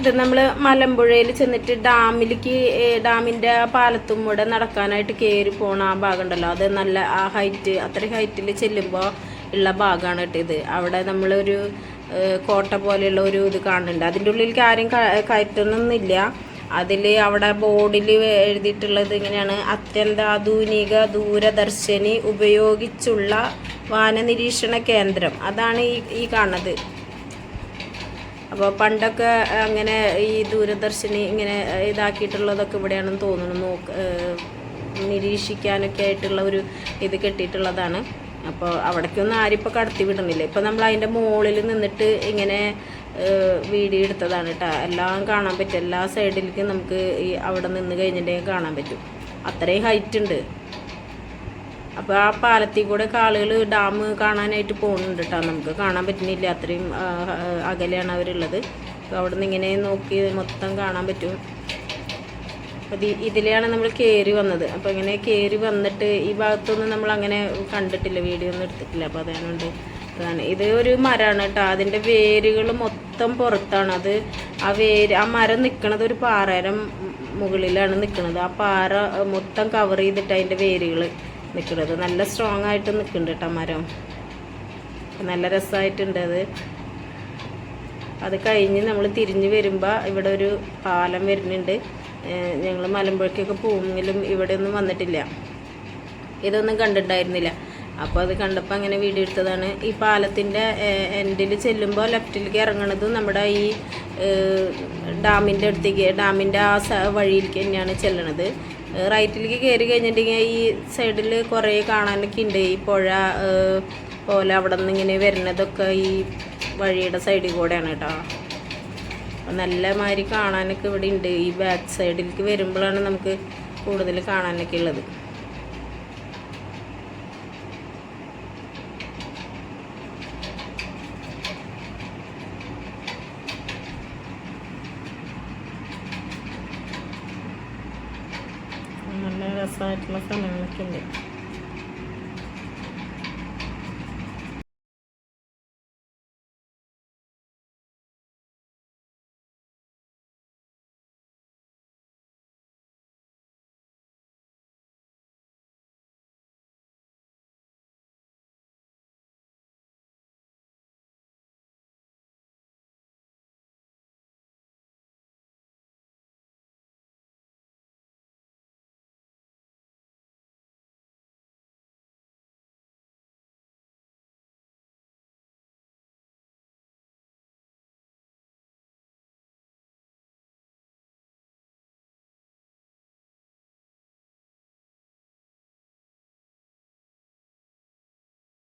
ഇത് നമ്മൾ മലമ്പുഴയിൽ ചെന്നിട്ട് ഡാമിലേക്ക് ഡാമിന്റെ ആ പാലത്തും കൂടെ നടക്കാനായിട്ട് കയറി പോണ ആ ഭാഗം ഉണ്ടല്ലോ അത് നല്ല ആ ഹൈറ്റ് അത്രയും ഹൈറ്റിൽ ചെല്ലുമ്പോൾ ഉള്ള ഭാഗമാണ് കേട്ടോ ഇത്. അവിടെ നമ്മളൊരു കോട്ട പോലെയുള്ള ഒരു ഇത് കാണുന്നുണ്ട്. അതിന്റെ ഉള്ളിലേക്ക് ആരും കയറ്റണമെന്നില്ല അതിൽ അവിടെ ബോർഡിൽ എഴുതിയിട്ടുള്ളത് ഇങ്ങനെയാണ്. അത്യന്താധുനിക ദൂരദർശിനി ഉപയോഗിച്ചുള്ള വാനനിരീക്ഷണ കേന്ദ്രം. അതാണ് ഈ ഈ കാണുന്നത്. അപ്പോൾ പണ്ടൊക്കെ അങ്ങനെ ഈ ദൂരദർശിനി ഇങ്ങനെ ഇതാക്കിയിട്ടുള്ളതൊക്കെ ഇവിടെയാണെന്ന് തോന്നുന്നു. നോക്ക് നിരീക്ഷിക്കാനൊക്കെ ആയിട്ടുള്ള ഒരു ഇത് കെട്ടിയിട്ടുള്ളതാണ്. അപ്പോൾ അവിടേക്കൊന്നും ആരും ഇപ്പോൾ കടത്തി വിടുന്നില്ല. ഇപ്പോൾ നമ്മൾ അതിന്റെ മുകളിൽ നിന്നിട്ട് ഇങ്ങനെ വീഡിയോ എടുത്തതാണ് കേട്ടോ എല്ലാം കാണാൻ പറ്റും. എല്ലാ സൈഡിലേക്കും നമുക്ക് ഈ അവിടെ നിന്ന് കഴിഞ്ഞിട്ടുണ്ടെങ്കിൽ കാണാൻ പറ്റും. അത്രയും ഹൈറ്റ് ഉണ്ട്. അപ്പോൾ ആ പാലത്തിൽ കൂടെ ആളുകൾ ഡാം കാണാനായിട്ട് പോകുന്നുണ്ട് കേട്ടോ നമുക്ക് കാണാൻ പറ്റുന്നില്ല. അത്രയും അകലെയാണ് അവരുള്ളത്. അപ്പോൾ അവിടെ നിന്ന് ഇങ്ങനെ നോക്കി മൊത്തം കാണാൻ പറ്റും. അപ്പോൾ ഇത് ഇതിലെയാണ് നമ്മൾ കയറി വന്നത്. അപ്പോൾ ഇങ്ങനെ കയറി വന്നിട്ട് ഈ ഭാഗത്തൊന്നും നമ്മൾ അങ്ങനെ കണ്ടിട്ടില്ല. വീഡിയോ ഒന്നും എടുത്തിട്ടില്ല. അപ്പോൾ അതുകൊണ്ട് അതാണ് ഇത് ഒരു മരമാണ് കേട്ടോ അതിന്റെ വേരുകൾ മൊത്തം പുറത്താണ്. അത് ആ വേര് ആ മരം നിൽക്കുന്നത് ഒരു പാറരം മുകളിലാണ് നിൽക്കുന്നത് ആ പാറ മൊത്തം കവർ ചെയ്തിട്ട് അതിന്റെ വേരുകൾ നിൽക്കുന്നത് നല്ല സ്ട്രോങ് ആയിട്ട് നിൽക്കുന്നുണ്ട് കേട്ടോ മരം. നല്ല രസമായിട്ടുണ്ട് അത്. അത് കഴിഞ്ഞ് നമ്മൾ തിരിഞ്ഞ് വരുമ്പോൾ ഇവിടെ ഒരു പാലം വരുന്നുണ്ട്. ഞങ്ങൾ മലമ്പുഴയ്ക്കൊക്കെ പോകുമെങ്കിലും ഇവിടെ ഒന്നും വന്നിട്ടില്ല. ഇതൊന്നും കണ്ടിട്ടുണ്ടായിരുന്നില്ല. അപ്പോൾ അത് കണ്ടപ്പോൾ അങ്ങനെ വീഡിയോ എടുത്തതാണ്. ഈ പാലത്തിന്റെ എൻഡിൽ ചെല്ലുമ്പോൾ ലെഫ്റ്റിലേക്ക് ഇറങ്ങണത് നമ്മുടെ ഈ ഡാമിന്റെ അടുത്തേക്ക് ഡാമിന്റെ ആ വഴിയിലേക്ക് തന്നെയാണ് ചെല്ലണത്. റൈറ്റിലേക്ക് കയറി കഴിഞ്ഞിട്ടുണ്ടെങ്കിൽ ഈ സൈഡിൽ കുറേ കാണാനൊക്കെ ഉണ്ട്. ഈ പുഴ പോലെ അവിടെ നിന്ന് ഇങ്ങനെ വരുന്നതൊക്കെ ഈ വഴിയുടെ സൈഡിൽ കൂടെയാണ് കേട്ടോ. നല്ല മാതിരി കാണാനൊക്കെ ഇവിടെ ഉണ്ട്. ഈ ബാക്ക് സൈഡിലേക്ക് വരുമ്പോഴാണ് നമുക്ക് കൂടുതൽ കാണാനൊക്കെ ഉള്ളത്. നല്ല രസമായിട്ടുള്ള സ്ഥലങ്ങളൊക്കെ ഉണ്ട്